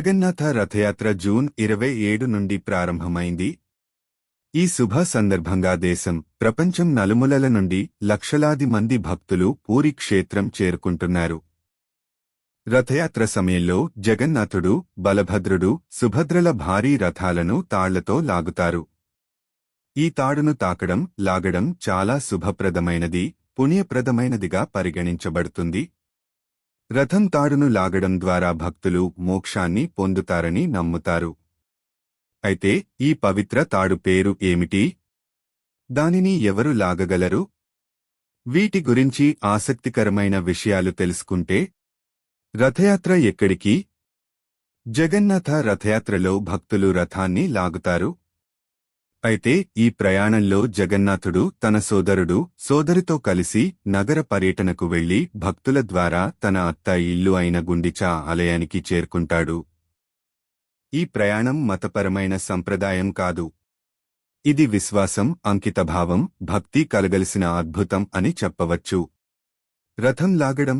జగన్నాథ రథయాత్ర June ఇరవై ఏడు నుండి ప్రారంభమైంది. ఈ శుభ సందర్భంగా దేశం ప్రపంచం నలుమూలల నుండి లక్షలాది మంది భక్తులు పూరి క్షేత్రం చేరుకుంటున్నారు. రథయాత్ర సమయంలో జగన్నాథుడు బలభద్రుడు సుభద్రల భారీ రథాలను తాళ్ళతో లాగుతారు. ఈ తాడును తాకడం లాగడం చాలా శుభప్రదమైనది పుణ్యప్రదమైనదిగా పరిగణించబడుతుంది. రథం తాడును లాగడం ద్వారా భక్తులు మోక్షాన్ని పొందుతారని నమ్ముతారు. అయితే ఈ పవిత్ర తాడు పేరు ఏమిటి? దానిని ఎవరు లాగగలరు? వీటి గురించి ఆసక్తికరమైన విషయాలు తెలుసుకుంటే రథయాత్ర ఎక్కడికి? జగన్నాథ రథయాత్రలో భక్తులు రథాన్ని లాగుతారు. అయితే ఈ ప్రయాణంలో జగన్నాథుడు తన సోదరుడు సోదరితో కలిసి నగర పర్యటనకు వెళ్ళి భక్తుల ద్వారా తన అత్త ఇల్లు అయిన గుండిచా ఆలయానికి చేరుకుంటాడు. ఈ ప్రయాణం మతపరమైన సంప్రదాయం కాదు. ఇది విశ్వాసం అంకితభావం భక్తి కలగలిసిన అద్భుతం అని చెప్పవచ్చు. రథం లాగడం.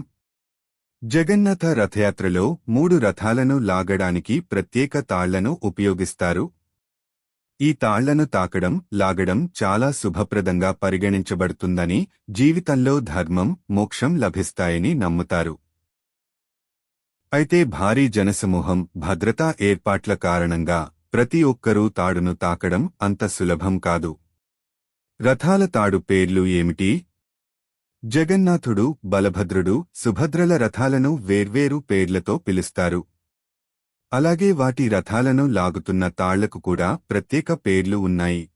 జగన్నాథ రథయాత్రలో మూడు రథాలను లాగడానికి ప్రత్యేక తాళ్ళను ఉపయోగిస్తారు. ఈ తాళ్ళను తాకడం లాగడం చాలా శుభప్రదంగా పరిగణించబడుతుందని జీవితంలో ధర్మం మోక్షం లభిస్తాయని నమ్ముతారు. అయితే భారీ జనసమూహం భద్రతా ఏర్పాట్ల కారణంగా ప్రతి ఒక్కరూ తాడును తాకడం అంత సులభం కాదు. రథాల తాడు పేర్లు ఏమిటి? జగన్నాథుడు బలభద్రుడు సుభద్రల రథాలను వేర్వేరు పేర్లతో పిలుస్తారు. అలాగే వాటి రథాలను లాగుతున్న తాళ్ళకు కూడా ప్రత్యేక పేర్లు ఉన్నాయి.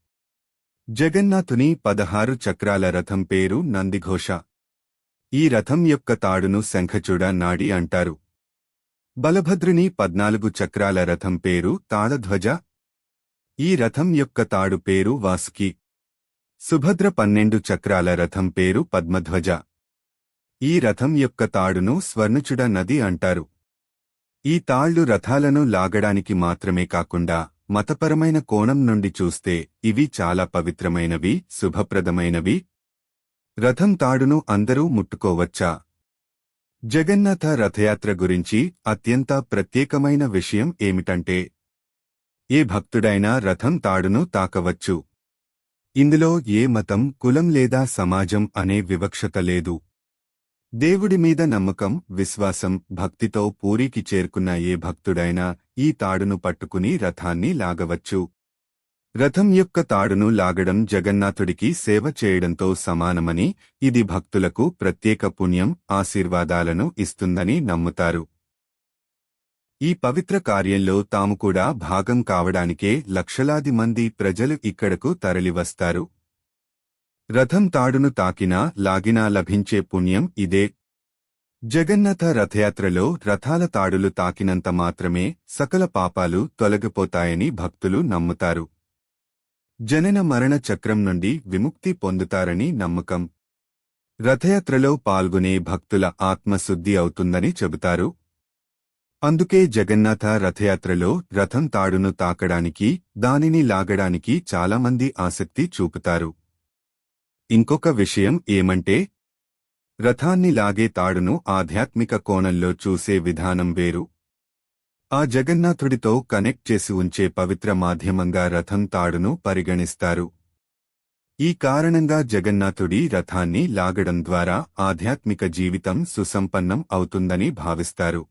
జగన్నాథుని పదహారు చక్రాల రథం పేరు నందిఘోష. ఈ రథం యొక్క తాడును శంఖచుడ నాడి అంటారు. బలభద్రుని పద్నాలుగు చక్రాల రథం పేరు తాళధ్వజ. ఈ రథం యొక్క తాడు పేరు వాసుకి. సుభద్ర పన్నెండు చక్రాల రథం పేరు పద్మధ్వజ. ఈ రథం యొక్క తాడును స్వర్ణచుడ నది అంటారు. ఈ తాళ్ళు రథాలను లాగడానికి మాత్రమే కాకుండా మతపరమైన కోణం నుండి చూస్తే ఇవి చాలా పవిత్రమైనవి శుభప్రదమైనవి. రథం తాడును అందరూ ముట్టుకోవచ్చా? జగన్నాథ రథయాత్ర గురించి అత్యంత ప్రత్యేకమైన విషయం ఏమిటంటే ఏ భక్తుడైనా రథం తాడును తాకవచ్చు. ఇందులో ఏ మతం కులం లేదా సమాజం అనే వివక్షత లేదు. దేవుడి మీద నమ్మకం విశ్వాసం భక్తితో పూరికి చేరుకున్న ఏ భక్తుడైనా ఈ తాడును పట్టుకుని రథాన్ని లాగవచ్చు. రథం యొక్క తాడును లాగడం జగన్నాథుడికి సేవ చేయడంతో సమానమని ఇది భక్తులకు ప్రత్యేక పుణ్యం ఆశీర్వాదాలను ఇస్తుందని నమ్ముతారు. ఈ పవిత్ర కార్యంలో తాము కూడా భాగం కావడానికే లక్షలాది మంది ప్రజలు ఇక్కడకు తరలివస్తారు. రథం తాడును తాకినా లాగినా లభించే పుణ్యం ఇదే. జగన్నాథ రథయాత్రలో రథాల తాడులు తాకినంత మాత్రమే సకల పాపాలు తొలగిపోతాయని భక్తులు నమ్ముతారు. జనన మరణ చక్రం నుండి విముక్తి పొందుతారని నమ్మకం. రథయాత్రలో పాల్గొనే భక్తుల ఆత్మశుద్ధి అవుతుందని చెబుతారు. అందుకే జగన్నాథ రథయాత్రలో రథం తాడును తాకడానికి దానిని లాగడానికి చాలామంది ఆసక్తి చూపుతారు. ఇంకొక విషయం ఏమంటే రథాన్ని లాగే తాడును ఆధ్యాత్మిక కోణంలో చూసే విధానం వేరు. ఆ జగన్నాథుడితో కనెక్ట్ చేసి ఉంచే పవిత్ర మాధ్యమంగా రథం తాడును పరిగణిస్తారు. ఈ కారణంగా జగన్నాథుడి రథాన్ని లాగడం ద్వారా ఆధ్యాత్మిక జీవితం సుసంపన్నం అవుతుందని భావిస్తారు.